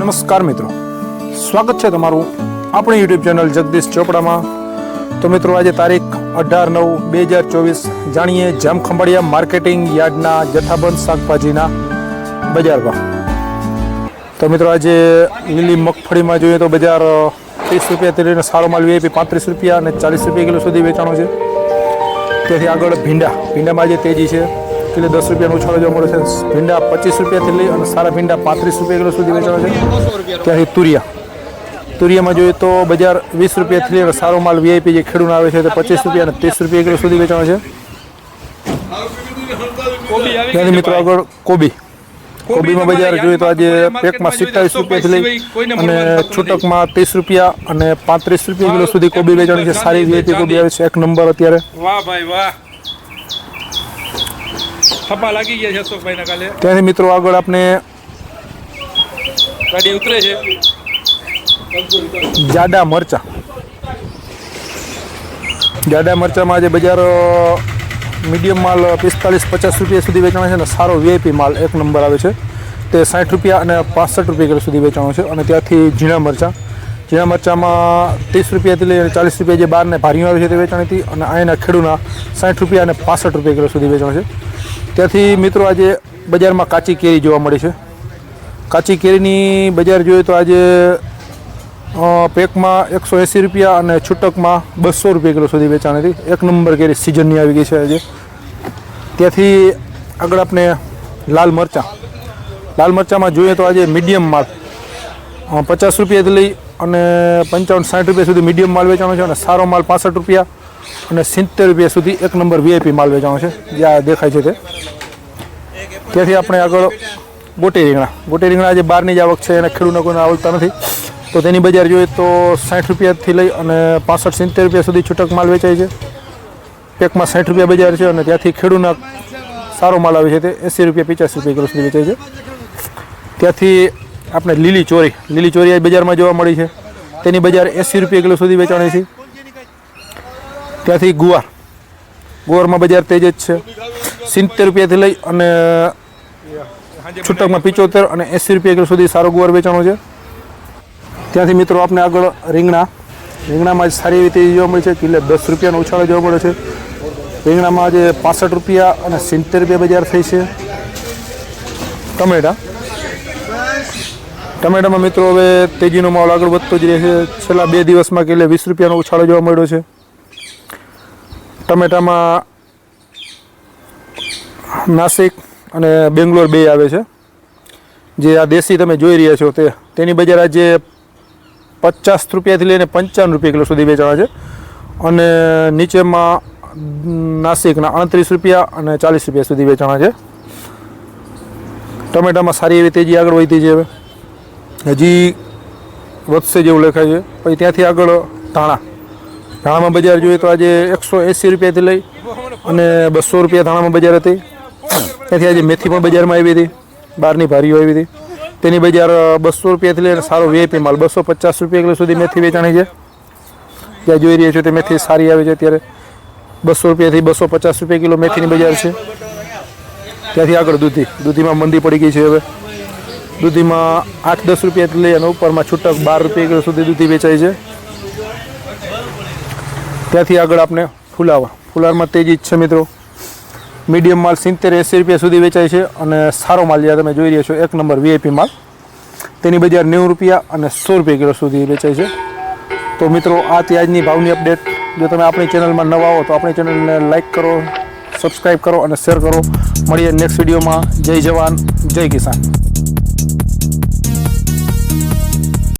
નમસ્કાર મિત્રો. સ્વાગત છે તમારું આપણી યુટ્યુબ ચેનલ જગદીશ ચોપડામાં. તો મિત્રો, આજે તારીખ અઢાર નવ બે હજાર ચોવીસ જાણીએ જામખંભાળિયા માર્કેટિંગ યાર્ડના જથ્થાબંધ શાકભાજીના બજાર ભાવ તો મિત્રો, આજે લીલી મગફળીમાં જોઈએ તો બજાર ત્રીસ રૂપિયા લઈને સારો માલ વીઆઈપી પાંત્રીસ રૂપિયા અને ચાલીસ રૂપિયા કિલો સુધી વેચાણો છે. તેથી આગળ ભીંડા. ભીંડામાં આજે તેજી છે. કિલો દસ રૂપિયાનો ઉછાળો જોવા મળે છે. ભીંડા પચીસ રૂપિયાથી લઈ અને સારા ભીંડા પાંત્રીસ રૂપિયા કિલો સુધી વેચાણ છે. ત્યાંથી તુરિયા. તુરિયામાં જોઈએ તો બજાર વીસ રૂપિયાથી લઈ અને સારો માલ વીઆઈપી જે ખેડૂત આવે છે તે પચીસ રૂપિયા અને ત્રીસ રૂપિયા કિલો સુધી વેચાણ છે. ત્યાંથી મિત્રો આગળ કોબી. કોબીમાં બજાર જોઈએ તો આજે પેકમાં સિત્તાવીસ રૂપિયાથી લઈ અને છૂટકમાં ત્રીસ રૂપિયા અને પાંત્રીસ રૂપિયા કિલો સુધી કોબી વેચાણી છે. સારી વીઆઈપી કોબી આવે છે. એક નંબર અત્યારે. વાહ ભાઈ વાહ. થપ્પા લાગી ગયા છે અશોકભાઈ ના કાલે. ત્યાંથી મિત્રો આગળ આપણે ગાડી ઉતરે છે. જાડા મરચા. જાડા મરચામાં આજે બજાર મીડિયમ માલ પિસ્તાલીસ પચાસ રૂપિયા સુધી વેચાણો છે અને સારો વીઆઈપી માલ એક નંબર આવે છે. તે સાઠ રૂપિયા અને પાસઠ રૂપિયા કિલો સુધી વેચાણો છે અને ત્યાંથી ઝીણા મરચાં. ઝીણા મરચામાં ત્રીસ રૂપિયાથી લઈને ચાલીસ રૂપિયા જે બહારને ભારીઓ આવે છે તે વેચાણી હતી અને અહીંના ખેડૂના સાઠ રૂપિયા અને પાસઠ રૂપિયા કિલો સુધી વેચાણ છે. ત્યાંથી મિત્રો આજે બજારમાં કાચી કેરી જોવા મળે છે. કાચી કેરીની બજાર જોઈએ તો આજે પેકમાં એકસો એંસી રૂપિયા અને છૂટકમાં બસો રૂપિયા કિલો સુધી વેચાણ હતી. એક નંબર કેરી સિઝનની આવી ગઈ છે આજે. ત્યાંથી આગળ આપણે લાલ મરચાં. લાલ મરચાંમાં જોઈએ તો આજે મીડિયમ માલ પચાસ રૂપિયાથી લઈ અને પંચાવન સાઠ રૂપિયા સુધી મીડિયમ માલ વેચાણો છે અને સારો માલ પાસઠ રૂપિયા અને સિત્તેર રૂપિયા સુધી એક નંબર વીઆઈપી માલ વેચાણો છે, જે આ દેખાય છે તે. ત્યાંથી આપણે આગળ બોટી રીંગણા. બોટી રીંગણા જે બહારની જ આવક છે, એને ખેડૂતને કોઈને આવડતા નથી. તો તેની બજાર જોઈએ તો સાઠ રૂપિયાથી લઈ અને પાસઠ, સિત્તેર રૂપિયા સુધી છૂટક માલ વેચાય છે. પેકમાં સાઠ રૂપિયા બજાર છે અને ત્યાંથી ખેડૂતના સારો માલ આવે છે તે. એંસી રૂપિયા પચાસ રૂપિયા કિલો સુધી વેચાય છે. ત્યાંથી આપણે લીલી ચોરી લીલી ચોરી બજારમાં જોવા મળી છે. તેની બજાર એંસી રૂપિયા કિલો સુધી વેચાણી છે. ત્યાંથી ગુવાર. ગુવારમાં બજાર તેજ જ છે. સિત્તેર રૂપિયાથી લઈ અને છૂટકમાં પિચોતેર અને એંસી રૂપિયા કિલો સુધી સારો ગુવાર વેચાણો છે. ત્યાંથી મિત્રો આપણે આગળ રીંગણા. રીંગણામાં જ સારી તેજી જોવા મળે છે. કિલે દસ રૂપિયાનો ઉછાળો જોવા મળે છે. રીંગણામાં આજે પાસઠ રૂપિયા અને સિત્તેર રૂપિયા બજાર થઈ છે. ટમેટા. ટમેટામાં મિત્રો હવે તેજીનો માહોલ આગળ વધતો જ રહે છે. છેલ્લા બે દિવસમાં કિલે વીસ રૂપિયાનો ઉછાળો જોવા મળ્યો છે. ટમેટામાં નાસિક અને બેંગ્લોર બે આવે છે. જે આ દેશી તમે જોઈ રહ્યા છો તે, તેની બજાર આજે પચાસ રૂપિયાથી લઈને પંચાવન રૂપિયા કિલો સુધી વેચાણા છે. અને નીચેમાં નાસિકના અડત્રીસ રૂપિયા અને ચાલીસ રૂપિયા સુધી વેચાણા છે. ટમેટામાં સારી એવી તેજી આગળ વધી છે હવે. હજી વધશે જેવું લખાય છે. પછી ત્યાંથી આગળ ધાણા. ધાણામાં બજાર જોઈએ તો આજે એકસો એંસી રૂપિયાથી લઈ અને બસો રૂપિયા ધાણામાં બજાર હતી. ત્યાંથી આજે મેથી પણ બજારમાં આવી હતી. બહારની ભારીઓ આવી હતી. તેની બજાર બસો રૂપિયાથી લઈને સારો વીઆઈપી માલ. બસો પચાસ રૂપિયા કિલો સુધી મેથી વેચાણી છે. ત્યાં જોઈ રહ્યા છો તે મેથી સારી આવે છે અત્યારે. બસો રૂપિયાથી બસો પચાસ રૂપિયા કિલો મેથીની બજાર છે. ત્યાંથી આગળ દૂધી. દૂધીમાં મંદી પડી ગઈ છે હવે. દૂધીમાં આઠ દસ રૂપિયાથી લઈ અને ઉપરમાં છૂટક બાર રૂપિયા કિલો સુધી દૂધી વેચાય છે. ત્યાંથી આગળ આપણે ફુલાવર. ફુલાવરમાં તેજી જ છે મિત્રો. મીડિયમ માલ સિત્તેર, એંસી રૂપિયા સુધી વેચાય છે અને સારો માલ જ્યાં તમે જોઈ રહ્યા છો, એક નંબર વીઆઈપી માલ. તેની બજાર નેવું રૂપિયા અને સો રૂપિયા કિલો સુધી વેચાય છે. તો મિત્રો, આ ત્યાજની ભાવની અપડેટ. જો તમે આપણી ચેનલમાં નવા હો, તો આપણી ચેનલને લાઇક કરો સબસ્ક્રાઈબ કરો અને શેર કરો. મળીએ નેક્સ્ટ વિડીયોમાં. જય જવાન, જય કિસાન.